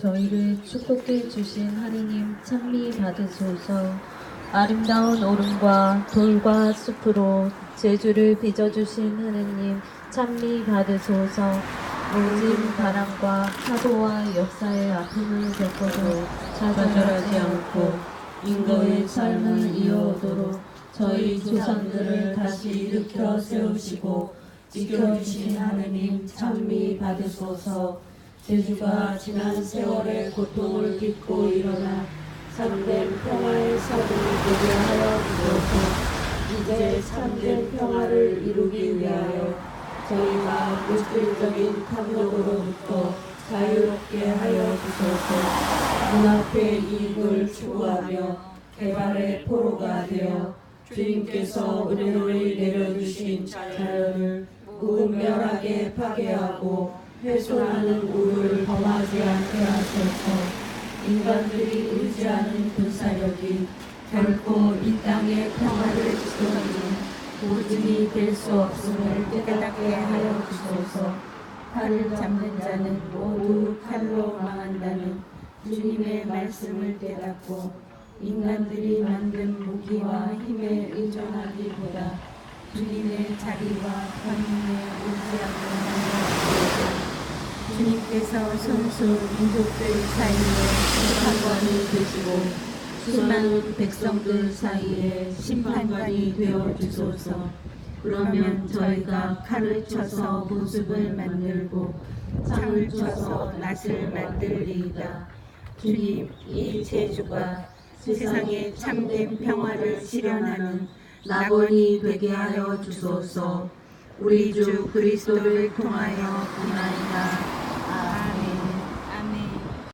저희를 축복해 주신 하느님 찬미 받으소서. 아름다운 오름과 돌과 숲으로 제주를 빚어주신 하느님 찬미 받으소서. 모진 바람과 파도와 역사의 아픔을 겪어도 좌절하지 않고 인거의 삶을 이어오도록 저희 조상들을 다시 일으켜 세우시고 지켜주신 하느님 찬미 받으소서 제주가 지난 세월의 고통을 딛고 일어나 참된 평화의 선을 되게 하여 주소서. 이제 참된 평화를 이루기 위하여 저희가 물질적인 탐욕으로부터 자유롭게 하여 주소서. 눈앞의 이익을 추구하며 개발의 포로가 되어 주님께서 은혜를 내려주신 자연을 무분별하게 파괴하고 훼손하는 우를 범하지 않게 하소서 인간들이 의지하는 군사력이 결코 이 땅의 평화를 지도하는 보증이 될 수 없음을 깨닫게 하여 주소서 칼을 잡는 자는 모두 칼로 망한다는 주님의 말씀을 깨닫고 인간들이 만든 무기와 힘에 의존하기보다 주님의 자리와 권위에 의지하고. 주님께서 선수 민족들 사이에 심판관이 되시고 수많은 백성들 사이에 심판관이 되어 주소서. 그러면 저희가 칼을 쳐서 모습을 만들고 창을 쳐서 낫을 만들리이다. 주님, 이 제주가 세상에 참된 평화를 실현하는 낙원이 되게 하여 주소서. 우리 주 그리스도를 통하여 기나이다.